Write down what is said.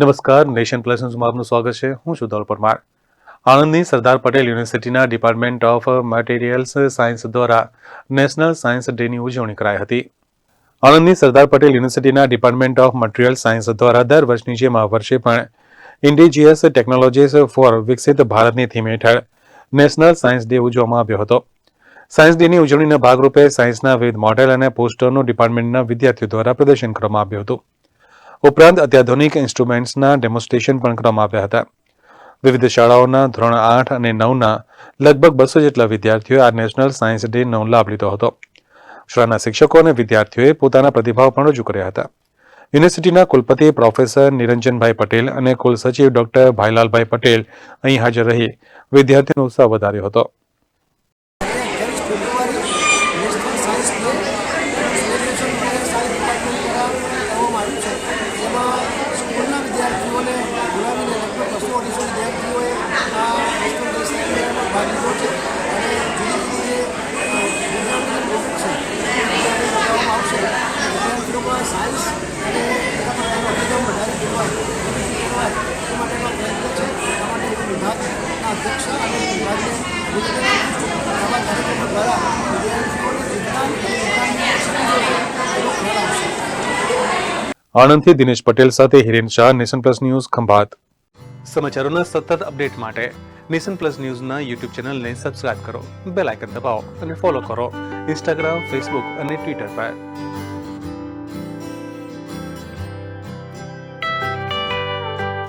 નમસ્કાર, nation plus ન્યૂઝમાં આપનું સ્વાગત છે. હું છું ધોલ પરમાર. આણંદની સરદાર પટેલ યુનિવર્સિટીના ડિપાર્ટમેન્ટ ઓફ મટીરિયલ્સ સાયન્સ દ્વારા નેશનલ સાયન્સ ડેની ઉજવણી કરાઈ હતી. આણંદની સરદાર પટેલ યુનિવર્સિટીના ડિપાર્ટમેન્ટ ઓફ મટીરિયલ સાયન્સ દ્વારા દર વર્ષની જેમ આ વર્ષે પણ ઇન્ડિજિયસ ટેકનોલોજીસ ફોર વિકસિત ભારતની થીમ હેઠળ નેશનલ સાયન્સ ડે ઉજવવામાં આવ્યો હતો. સાયન્સ ડેની ઉજવણીના ભાગરૂપે સાયન્સના વિવિધ મોડેલ અને પોસ્ટરનું ડિપાર્ટમેન્ટના વિદ્યાર્થીઓ દ્વારા પ્રદર્શન કરવામાં આવ્યું હતું. ઉપરાંત અત્યાધુનિક ઇન્સ્ટ્રુમેન્ટ્સના ડેમોન્સ્ટ્રેશન પણ કરવામાં આવ્યા હતા. વિવિધ શાળાઓના ધોરણ આઠ અને નવના લગભગ બસો જેટલા વિદ્યાર્થીઓએ આ નેશનલ સાયન્સ ડેનો લાભ લીધો હતો. શાળાના શિક્ષકો અને વિદ્યાર્થીઓએ પોતાના પ્રતિભાવ પણ રજૂ કર્યા હતા. યુનિવર્સિટીના કુલપતિ પ્રોફેસર નિરંજનભાઈ પટેલ અને કુલ સચિવ ડોક્ટર ભાઈલાલભાઈ પટેલ અહીં હાજર રહી વિદ્યાર્થીઓનો ઉત્સાહ વધાર્યો હતો ત્રેવીસ February national science day celebration માટે સાયન્સ ડિપાર્ટમેન્ટ દ્વારા કરવામાં આવ્યું છે જેમાં સ્કૂલના વિદ્યાર્થીઓને બોલાવીને લગભગ બસો અઢીસો વિદ્યાર્થીઓએ આ નેશનલ ડે ભાગ લીધો છે. અને જુદી જુદી જે વિજ્ઞાનની પ્રોજેક્ટ છે બતાવવામાં આવશે વિદ્યાર્થીઓમાં સાયન્સ અને એના પ્રત્યેનો અભિગમ વધારે કેળવાય એ માટેનો પ્રયત્ન છે. આ માટે વિભાગના અધ્યક્ષ અને વિભાગને આવા કાર્યક્રમો દ્વારા વિદ્યાર્થીઓને વિજ્ઞાન અને વિજ્ઞાનની શક્તિઓ છે એનો ખ્યાલ આવશે આણંદથી દિનેશ પટેલ સાથે Hiren Shah, nation plus news, Khambhat. સમાચારોના સતત અપડેટ માટે નેશન પ્લસ ન્યૂઝના યુટ્યુબ ચેનલને સબસ્ક્રાઇબ કરો, બેલ આઇકન દબાવો અને ફોલો કરો. ઇન્સ્ટાગ્રામ, ફેસબુક અને ટ્વિટર પર.